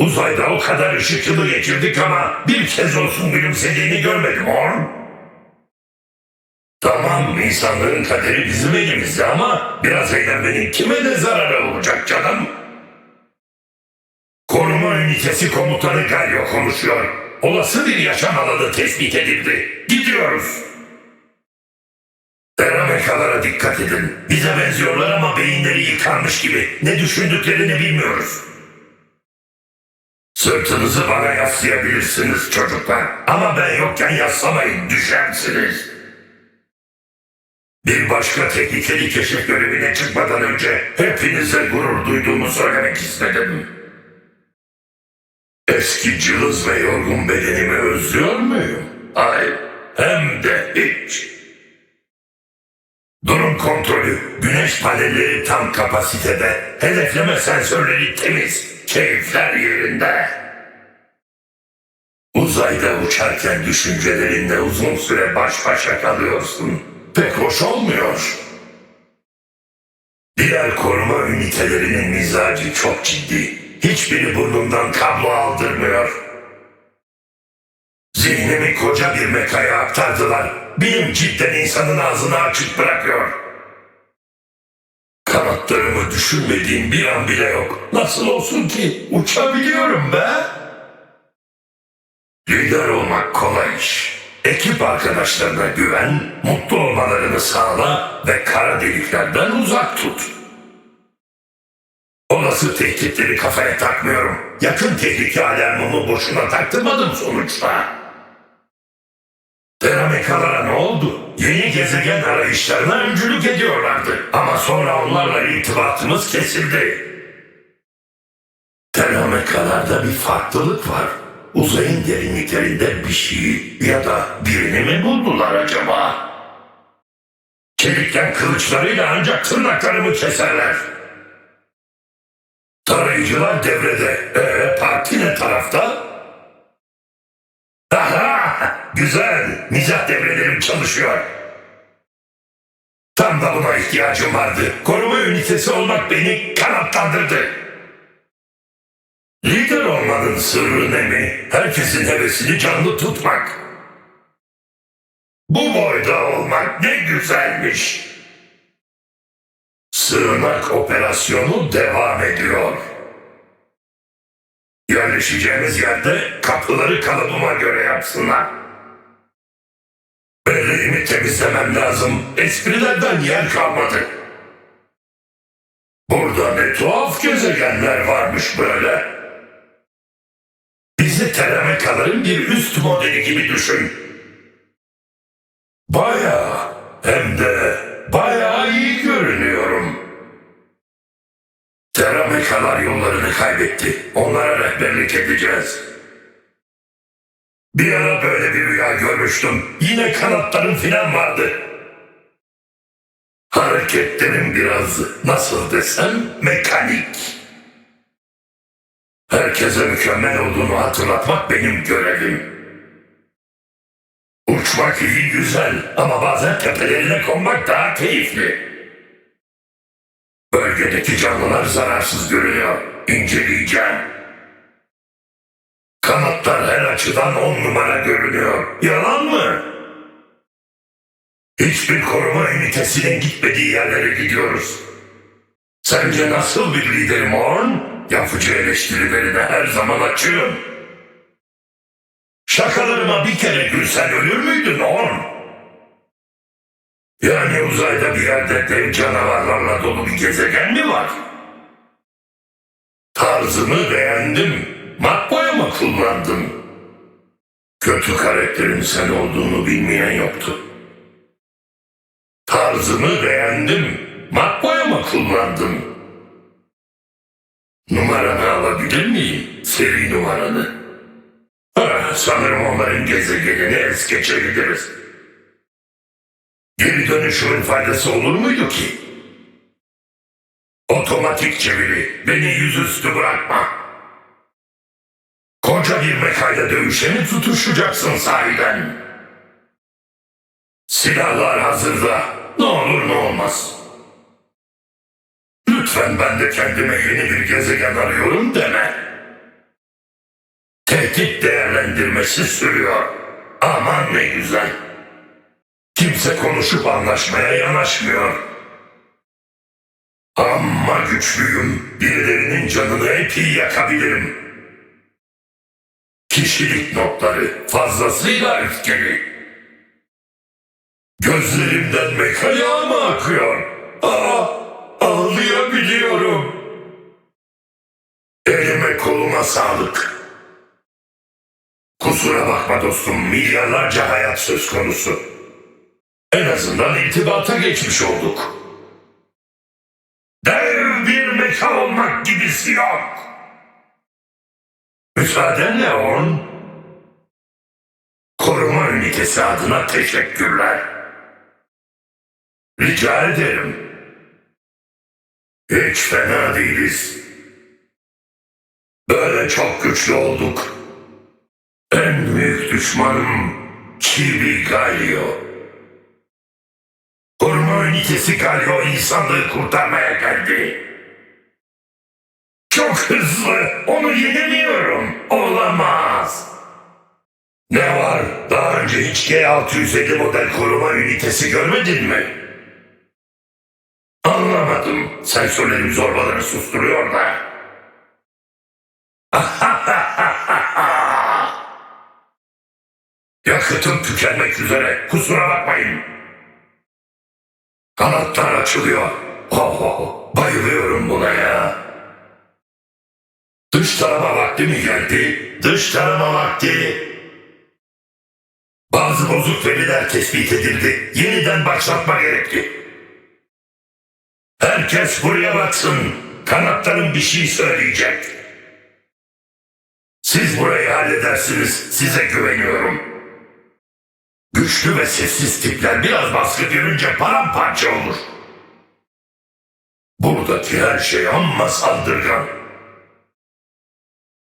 Uzayda o kadar ışık yılı geçirdik ama bir kez olsun gülümsediğini görmedim Orn. Tamam insanların kaderi bizim elimizde ama biraz eğlenmenin kime ne zararı olacak canım? Koruma ünitesi komutanı Galio konuşuyor. Olası bir yaşam alanı tespit edildi. Gidiyoruz. Deramekalara dikkat edin. Bize benziyorlar ama beyinleri yıkanmış gibi. Ne düşündüklerini bilmiyoruz. Sırtınızı bana yaslayabilirsiniz çocuklar. Ama ben yokken yaslamayın, düşersiniz. Bir başka tehlikeli keşif görevine çıkmadan önce hepinize gurur duyduğumu söylemek istedim. Eski cılız ve yorgun bedenimi özlüyor muyum? Hayır, hem de hiç. Durum kontrolü, güneş panelleri tam kapasitede, hedefleme sensörleri temiz, keyifler yerinde. Uzayda uçarken düşüncelerinle uzun süre baş başa kalıyorsun. Pek hoş olmuyor. Diğer koruma ünitelerinin mizacı çok ciddi. Hiçbiri burnundan kablo aldırmıyor. Zihnimi koca bir mekaya aktardılar. Bilim cidden insanın ağzını açık bırakıyor. Kanatlarımı düşünmediğim bir an bile yok. Nasıl olsun ki uçabiliyorum be? Lider olmak kolay iş. Ekip arkadaşlarına güven, mutlu olmalarını sağla ve kara deliklerden uzak tut. Olası tehditleri kafaya takmıyorum. Yakın tehlike alarmımı boşuna taktırmadım sonuçta. Deramekalara ne oldu? Yeni gezegen arayışlarına öncülük ediyorlardı. Ama sonra onlarla irtibatımız kesildi. Deramekalarda bir farklılık var. Uzayın derinliklerinde bir şey ya da birini mi buldular acaba? Çelikten kılıçlarıyla ancak tırnaklarımı keserler. Tarayıcılar devrede. Ee, parti ne tarafta? Güzel. Mizah devrelerim çalışıyor. Tam da buna ihtiyacım vardı. Koruma ünitesi olmak beni kanatlandırdı. Lider olmanın sırrı ne mi? Herkesin hevesini canlı tutmak. Bu boyda olmak ne güzelmiş. Sığınak operasyonu devam ediyor. Yerleşeceğimiz yerde kapıları kalıbıma göre yapsınlar. Belleğimi temizlemem lazım. Esprilerden yer kalmadı. Burada ne tuhaf gezegenler varmış böyle. Bizi telemekaların bir üst modeli gibi düşün. Bayağı hem de bayağı iyi görünüyorum. Teramekalar yollarını kaybetti. Onlara rehberlik edeceğiz. Bir ara böyle bir rüya görmüştüm. Yine kanatlarım filan vardı. Hareketlerim biraz nasıl desem mekanik. Herkese mükemmel olduğunu hatırlatmak benim görevim. Uçmak iyi güzel ama bazen tepelerine konmak daha keyifli. Bölgedeki canlılar zararsız görünüyor. İnceleyeceğim. Kanatlar her açıdan on numara görünüyor. Yalan mı? Hiçbir koruma ünitesinin gitmediği yerlere gidiyoruz. Sence nasıl bir liderim Orn? Yapıcı eleştirilerine her zaman açığım. Şakalarıma bir kere gülsen ölür müydün Orn? Yani uzayda bir yerde dev canavarlarla dolu bir gezegen mi var? Tarzını beğendim. Makboya mı kullandın? Kötü karakterin sen olduğunu bilmeyen yoktu. Tarzını beğendim. Makboya mı kullandın? Numaranı alabilir miyim? Seri numaranı. Ah, sanırım onların gezegenini es geçebiliriz. Geri dönüşümün faydası olur muydu ki? Otomatik çeviri. Beni yüzüstü bırakma. Koca bir mekayla dövüşe mi tutuşacaksın sahiden? Silahlar hazırda. Ne olur ne olmaz. Lütfen ben de kendime yeni bir gezegen arıyorum deme. Tehdit değerlendirmesi sürüyor. Aman ne güzel. Kimse konuşup anlaşmaya yanaşmıyor. Amma güçlüyüm. Birilerinin canını epey yakabilirim. Kişilik notları fazlasıyla öfkeli. Gözlerimden meka yağı mı akıyor? Aa, ağlayabiliyorum. Elime koluma sağlık. Kusura bakma dostum, milyarlarca hayat söz konusu. En azından irtibata geçmiş olduk. Dev bir meka olmak gibisi yok. Müsaadenle on. Koruma ünitesi adına teşekkürler. Rica ederim. Hiç fena değiliz. Böyle çok güçlü olduk. En büyük düşmanım Chibi Galio. Koruma ünitesi Galio insanlığı kurtarmaya geldi. Çok hızlı. Onu yenemiyorum. Olamaz. Ne var? Daha önce hiç G650 model koruma ünitesi görmedin mi? Anlamadım. Sensörlerim zorbaları susturuyor da. Yakıtım tükenmek üzere. Kusura bakmayın. Kanatlar açılıyor. Oh, oh, bayılıyorum buna ya. Dış tarama vakti mi geldi? Dış tarama vakti. Bazı bozuk veriler tespit edildi. Yeniden başlatma gerekti. Herkes buraya baksın. Kanatlarım bir şey söyleyecek. Siz burayı halledersiniz. Size güveniyorum. Güçlü ve sessiz tipler biraz baskı görünce paramparça olur. Buradaki her şey amma saldırgan.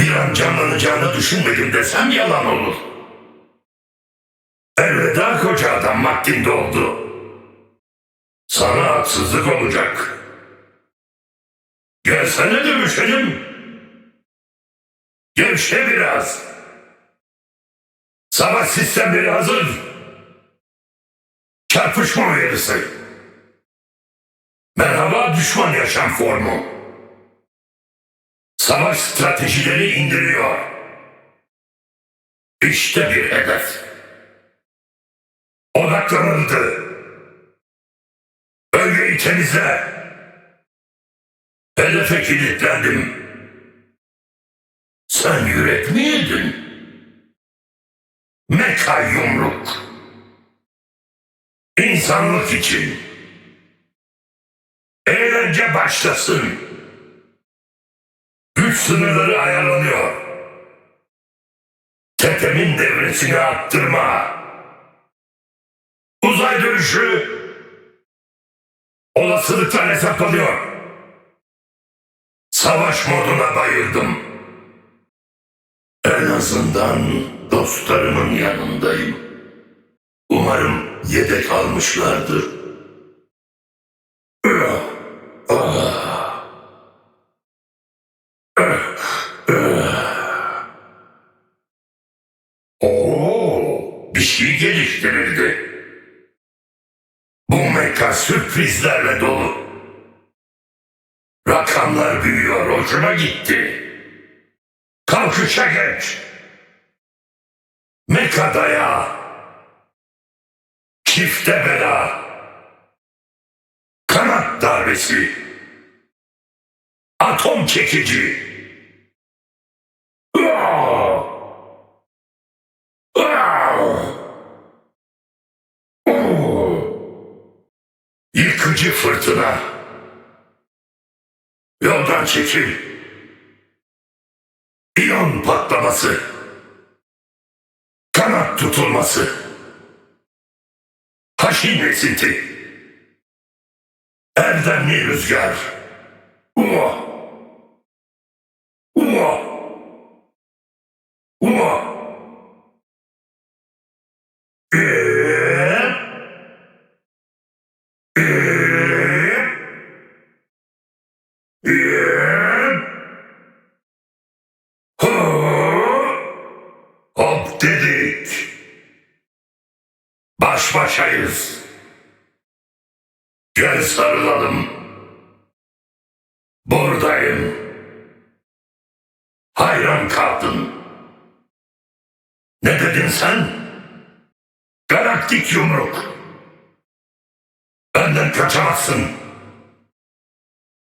Bir an canlanacağını düşünmedim desem yalan olur. Elveda koca adam vaktin doldu. Sana haksızlık olacak. Gelsene dövüşelim. Gevşe biraz. Savaş sistemleri hazır. Çarpışma uyarısı. Merhaba düşman yaşam formu. Savaş stratejileri indiriyor. İşte bir hedef. Odaklanıldı. Bölgeyi temizle. Hedefe kilitlendim. Sen yürek mi yedin? Meka yumruk. İnsanlık için. Eğlence başlasın. Güç sınırları ayarlanıyor. Tepemin devresini arttırma. Uzay dönüşü olasılıklar hesaplanıyor. Savaş moduna bayıldım. En azından dostlarımın yanındayım. Umarım yedek almışlardır. Ah, ah. Ah, ah. Oo, bir şey geliştirildi. Bu meka sürprizlerle dolu. Rakamlar büyüyor, hoşuma gitti. Kalkışa geç. Meka dayağı. Çifte bela. Kanat darbesi. Atom çekici. Ah! Ah! Oh! Yıkıcı fırtına. Yoldan çekil. İyon patlaması. Kanat tutulması. Haşin esinti. Erdemli rüzgar. Ua. Baş başayız. Gel sarılalım. Buradayım. Hayran kaldın. Ne dedin sen? Galaktik yumruk. Benden kaçamazsın.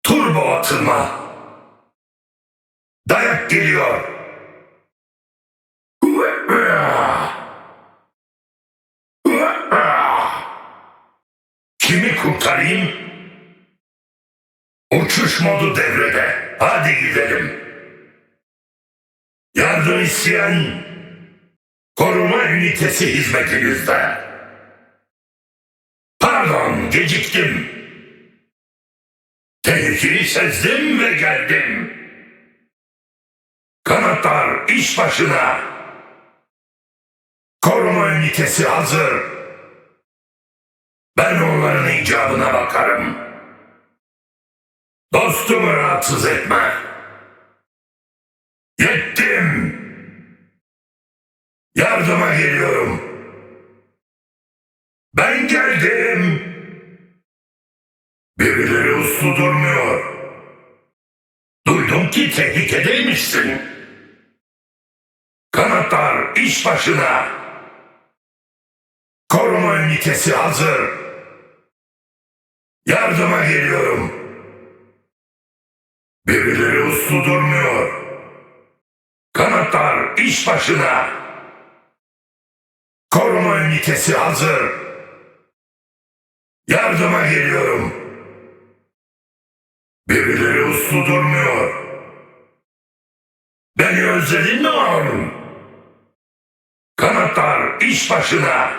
Turbo atılma. Dayak geliyor. Kurtarayım? Uçuş modu devrede. Hadi gidelim. Yardım isteyen koruma ünitesi hizmetinizde. Pardon geciktim. Tehlikeyi sezdim ve geldim. Kanatlar iş başına. Koruma ünitesi hazır. Ben onların icabına bakarım. Dostumu rahatsız etme. Yettim. Yardıma geliyorum. Ben geldim. Birileri uslu durmuyor. Duydum ki tehlikedeymişsin. Kanatlar iş başına. Koruma ünitesi hazır. Yardıma geliyorum. Birileri uslu durmuyor. Kanatlar iş başına. Koruma ünitesi hazır. Yardıma geliyorum. Birileri uslu durmuyor. Beni özledin mi oğlum? Kanatlar iş başına.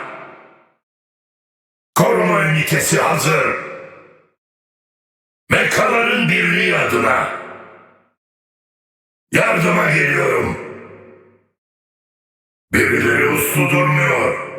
Koruma ünitesi hazır. Mekaların birliği adına. Yardıma geliyorum. Birileri uslu durmuyor.